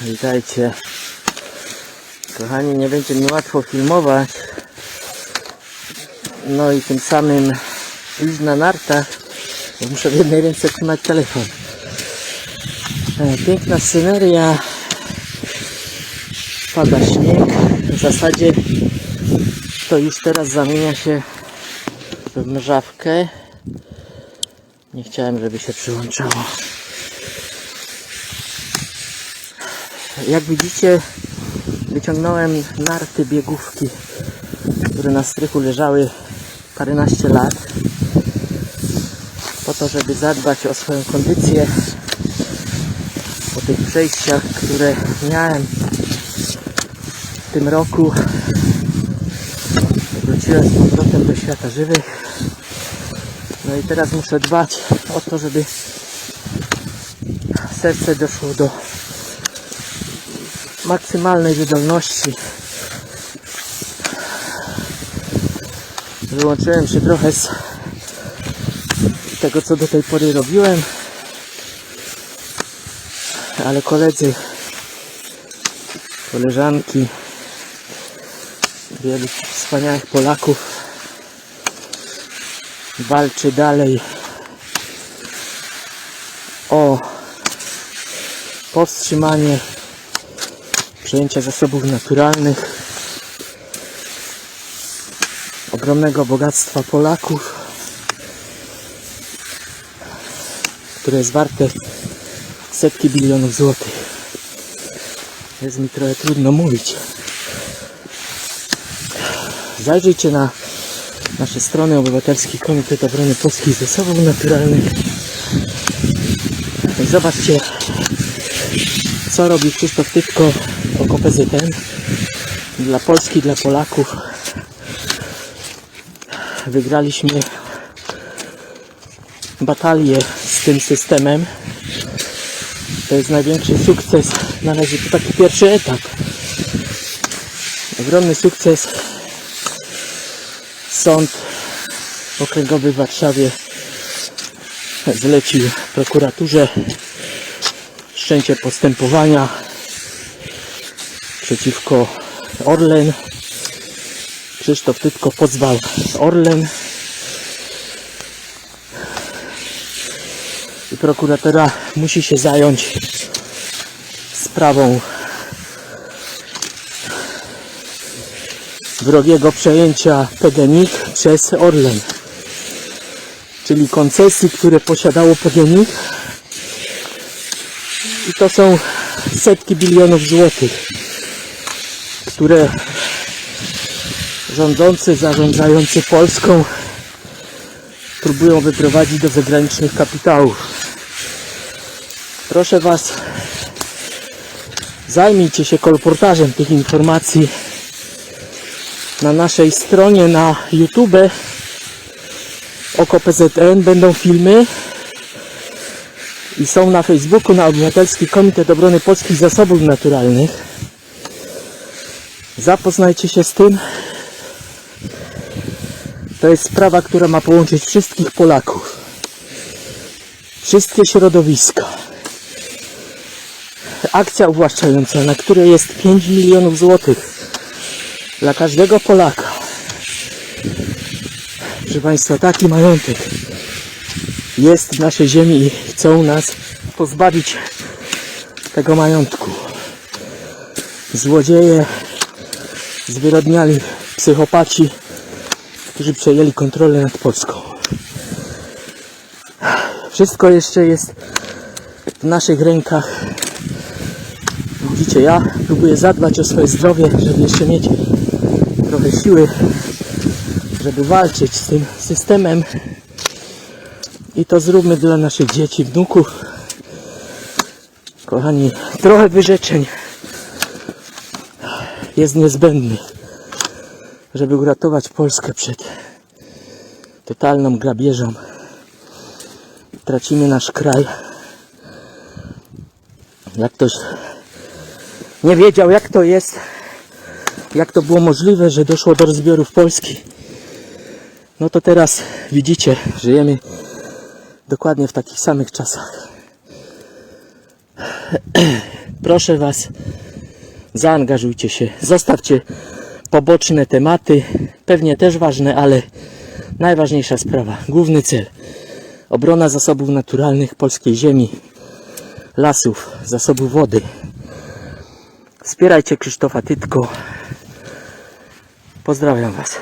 Witajcie. Kochani, nie będzie mi łatwo filmować. No i tym samym iść na nartach, bo muszę w jednej ręce trzymać telefon. E, Piękna sceneria. Pada śnieg. W zasadzie to już teraz zamienia się w mrzawkę. Nie chciałem, żeby się przyłączało. Jak widzicie, wyciągnąłem narty biegówki, które na strychu leżały paręnaście lat. Po to, żeby zadbać o swoją kondycję po tych przejściach, które miałem w tym roku. Wróciłem z powrotem do świata żywych. No i teraz muszę dbać o to, żeby serce doszło do maksymalnej wydolności. Wyłączyłem się trochę z tego, co do tej pory robiłem, ale koledzy, koleżanki, wielu wspaniałych Polaków walczy dalej o powstrzymanie przejęcia zasobów naturalnych, ogromnego bogactwa Polaków, które jest warte setki bilionów złotych. Jest mi trochę trudno mówić. Zajrzyjcie na nasze strony Obywatelski Komitet Obrony Polskich Zasobów Naturalnych zobaczcie co robi Krzysztof Tytko oko PZN dla Polski, dla Polaków. Wygraliśmy batalię z tym systemem. To jest największy sukces. Na razie to taki pierwszy etap. Ogromny sukces. Sąd okręgowy w Warszawie zlecił prokuraturze wszczęcie postępowania przeciwko Orlen. Krzysztof Tytko pozwał Orlen. I prokuratura musi się zająć sprawą wrogiego przejęcia PGNiG przez Orlen. Czyli koncesji, które posiadało PGNiG i to są setki bilionów złotych, które rządzący, zarządzający Polską próbują wyprowadzić do zagranicznych kapitałów. Proszę Was, zajmijcie się kolportażem tych informacji na naszej stronie na YouTube Oko PZN będą filmy i są na Facebooku na Obywatelski Komitet Obrony Polskich Zasobów Naturalnych. Zapoznajcie się z tym. To jest sprawa, która ma połączyć wszystkich Polaków. Wszystkie środowiska. Akcja uwłaszczająca, na której jest 5 milionów złotych dla każdego Polaka. Proszę Państwa, taki majątek jest w naszej ziemi i chcą nas pozbawić tego majątku. Złodzieje, zwyrodniali psychopaci, którzy przejęli kontrolę nad Polską. Wszystko jeszcze jest w naszych rękach. Widzicie, ja próbuję zadbać o swoje zdrowie, żeby jeszcze mieć trochę siły, żeby walczyć z tym systemem i to zróbmy dla naszych dzieci, wnuków. Kochani, trochę wyrzeczeń jest niezbędnych, żeby uratować Polskę przed totalną grabieżą. Tracimy nasz kraj. Jak ktoś nie wiedział, jak to jest, jak to było możliwe, że doszło do rozbiorów Polski, no to teraz widzicie, żyjemy dokładnie w takich samych czasach. proszę Was, zaangażujcie się, zostawcie poboczne tematy, pewnie też ważne, ale najważniejsza sprawa, główny cel. Obrona zasobów naturalnych polskiej ziemi, lasów, zasobów wody. Wspierajcie Krzysztofa Tytko. Pozdrawiam Was.